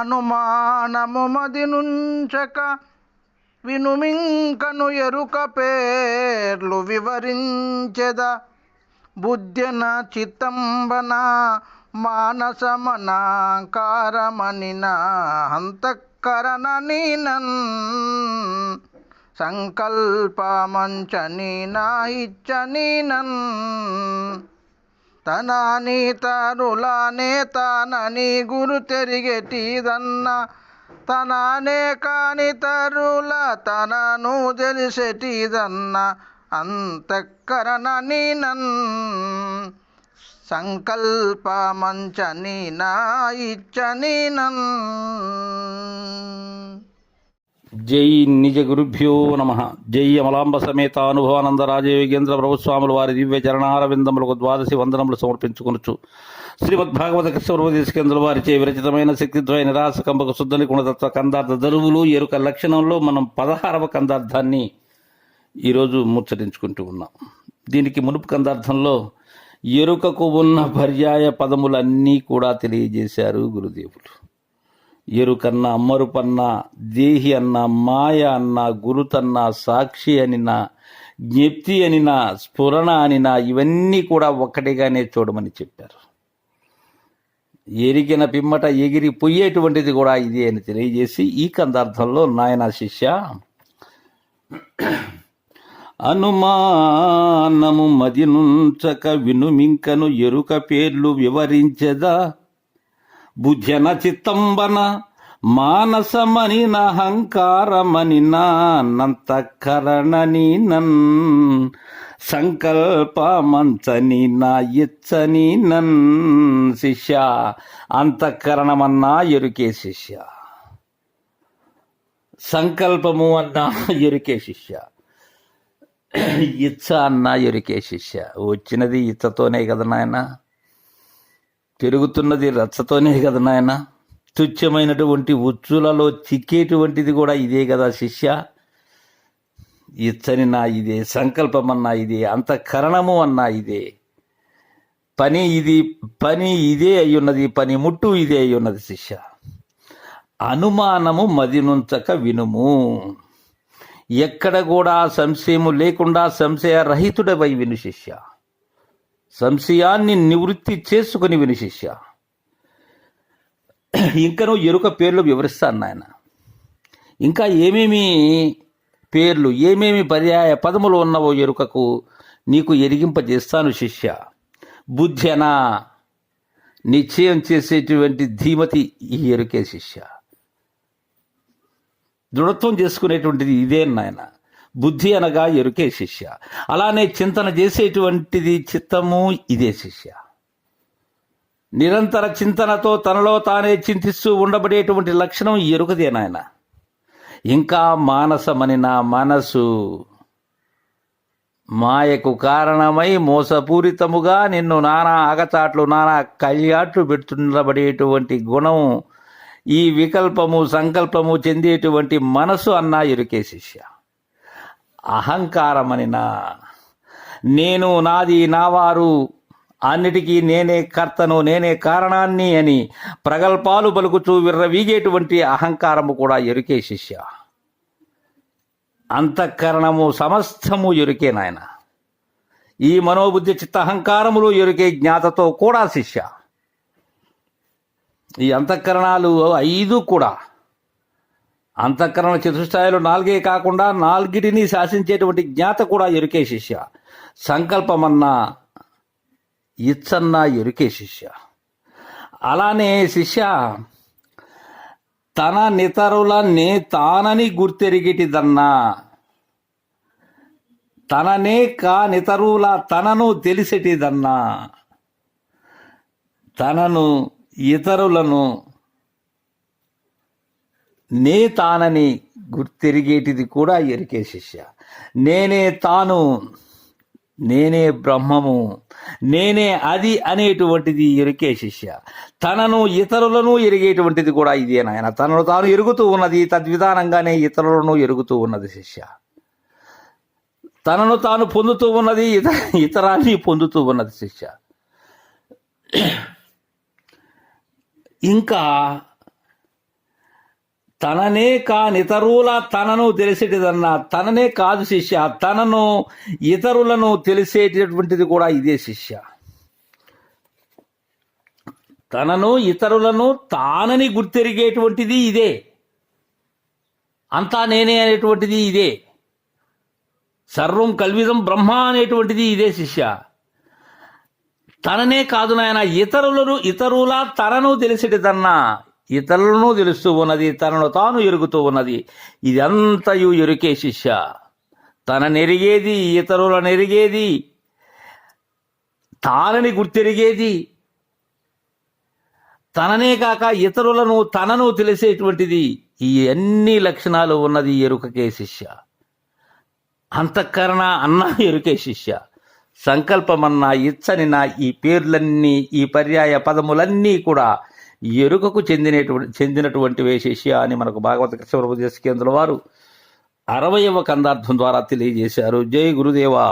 అనుమానము మది నుంచక వినుమింకను ఎరుక పేర్లు వివరించెద. బుద్ధ్యన చిత్తంబన మానసమనాకారమనిన హంతఃకరణ నీనన్. సంకల్పమంచని నా ఇచ్చనీనన్ తనని తానులానే తానని గురు తెరిగెటిదన్న తననే కాని తరుల తనను తెలిసెటిదన్న అంతఃకరణ సంకల్ప సంకల్పమంచని నా ఇచ్చనీనన్ జై నిజ గురుభ్యో నమ. జై అమలాంబ సమేత అనుభవానంద రాజయోగేంద్ర ప్రభుస్వాములు వారి దివ్య చరణారవిందములకు ద్వాదశి వందనములు సమర్పించుకొనొచ్చు శ్రీమద్ భాగవత వారిచే విరచితమైన శక్తిద్వయ నిరాశకంపక శుద్ధని గుణతత్వ కందార్థ దరువులు ఎరుక లక్షణంలో మనం పదహారవ కందార్థాన్ని ఈరోజు ముచ్చరించుకుంటూ ఉన్నాం. దీనికి మునుపు కందార్థంలో ఎరుకకు ఉన్న పర్యాయ పదములన్నీ కూడా తెలియజేశారు గురుదేవులు. ఎరుకన్న అమ్మరుపన్న దేహి అన్న మాయ అన్న గురుతన్న సాక్షి అనిన జ్ఞప్తి అనిన స్ఫురణ అనిన ఇవన్నీ కూడా ఒక్కటిగానే చూడమని చెప్పారు. ఎరిగిన పిమ్మట ఎగిరి పొయ్యేటువంటిది కూడా ఇదే అని తెలియజేసి ఈ కందార్థంలో నాయన శిష్య అనుమానము మదినుంచక వినుమింకను ఎరుక పేర్లు వివరించదా? బుధ్యన చిత్తంబన మానసమని నహంకారమని నానంతకరణని నన్ సంకల్పమంచని నా ఇచ్చని నన్ శిష్య అంతఃకరణమన్నా ఎరుకే శిష్య. సంకల్పము అన్నా ఎరుకే శిష్య. ఇచ్చ అన్నా ఎరుకే శిష్య. వచ్చినది ఇచ్చతోనే కదా నాయనా? పెరుగుతున్నది రచ్చతోనే కదా నాయన. తుచ్చమైనటువంటి ఉచ్చులలో చిక్కేటువంటిది కూడా ఇదే కదా శిష్య. ఇచ్చని నా ఇదే సంకల్పం అన్నా ఇదే అంతఃకరణము అన్నా ఇదే. పని ఇది పని ఇదే అయ్యున్నది పని ముట్టు ఇదే అయ్యున్నది శిష్య. అనుమానము మదినుంచక వినుము. ఎక్కడ కూడా సంశయము లేకుండా సంశయ రహితుడవై విను శిష్య. సంశయాన్ని నివృత్తి చేసుకుని విని శిష్య. ఇంకనూ ఎరుక పేర్లు వివరిస్తాను నాయన. ఇంకా ఏమేమి పేర్లు ఏమేమి పర్యాయ పదములు ఉన్నవో ఎరుకకు నీకు ఎరిగింపజేస్తాను శిష్య. బుద్ధ్యన నిశ్చయం చేసేటువంటి ధీమతి ఈ ఎరుకే శిష్య. దృఢత్వం చేసుకునేటువంటిది ఇదే నాయన. బుద్ధి అనగా ఎరుకే శిష్య. అలానే చింతన చేసేటువంటిది చిత్తము ఇదే శిష్య. నిరంతర చింతనతో తనలో తానే చింతిస్తూ ఉండబడేటువంటి లక్షణం ఎరుకదే నాయన. ఇంకా మానసమని నా మనసు మాయకు కారణమై మోసపూరితముగా నిన్ను నానా ఆగచాట్లు నానా కళ్యాట్లు పెడుతుండబడేటువంటి గుణం ఈ వికల్పము సంకల్పము చెందేటువంటి మనసు అన్నా ఎరుకే శిష్య. అహంకారమనినా? నేను నాది నావారు అన్నిటికీ నేనే కర్తను నేనే కారణాన్ని అని ప్రగల్భాలు పలుకుతూ విర్రవీగేటువంటి అహంకారము కూడా ఎరుకే శిష్య. అంతఃకరణము సమస్తము ఎరుకే నాయన. ఈ మనోబుద్ధి చిత్త అహంకారములు ఎరుకే జ్ఞాతతో కూడా శిష్య. ఈ అంతఃకరణాలు ఐదు కూడా. అంతఃకరణ చతుస్థాయిలో నాలుగే కాకుండా నాలుగిటిని శాసించేటువంటి జ్ఞాత కూడా ఎరుకే శిష్య. సంకల్పమన్నా ఇచ్చన్నా ఎరుకే శిష్య. అలానే శిష్య తన నితరులన్నీ తానని గుర్తెరిగిటిదన్నా తననే కా నితరుల తనను తెలిసేటిదన్నా తనను ఇతరులను నే తానని గుర్తెరిగేటిది కూడా ఎరికే శిష్య. నేనే తాను నేనే బ్రహ్మము నేనే అది అనేటువంటిది ఎరికే శిష్య. తనను ఇతరులను ఎరిగేటువంటిది కూడా ఇదే నాయన. తనను తాను ఎరుగుతూ ఉన్నది తద్విధానంగానే ఇతరులను ఎరుగుతూ ఉన్నది శిష్య. తనను తాను పొందుతూ ఉన్నది ఇత ఇతరాన్ని పొందుతూ ఉన్నది శిష్య. ఇంకా తననే కాని ఇతరుల తనను తెలిసేటిదన్నా తననే కాదు శిష్య తనను ఇతరులను తెలిసేటటువంటిది కూడా ఇదే శిష్య. తనను ఇతరులను తానని గుర్తెరిగేటువంటిది ఇదే. అంతా నేనే అనేటువంటిది ఇదే. సర్వం కల్విదం బ్రహ్మ అనేటువంటిది ఇదే శిష్య. తననే కాదు నాయన ఇతరులను ఇతరుల తనను తెలిసేటిదన్నా ఇతరులను తెలుస్తూ ఉన్నది తనను తాను ఎరుగుతూ ఉన్నది. ఇదంతయు ఎరుకే శిష్య. తన నెరిగేది ఇతరుల నెరిగేది తానని గుర్తెరిగేది. తననే కాక ఇతరులను తనను తెలిసేటువంటిది. ఈ అన్ని లక్షణాలు ఉన్నది ఎరుకకే శిష్య. అంతఃకరణ అన్న ఎరుకే శిష్య. సంకల్పమన్నా ఇచ్చనిన ఈ పేర్లన్నీ ఈ పర్యాయ పదములన్నీ కూడా ఎరుకకు చెందినటువంటి చెందినటువంటివే శిష్య అని మనకు భాగవత కృష్ణ కేంద్రుల వారు అరవయవ కందార్థం ద్వారా తెలియజేశారు. జై గురుదేవా!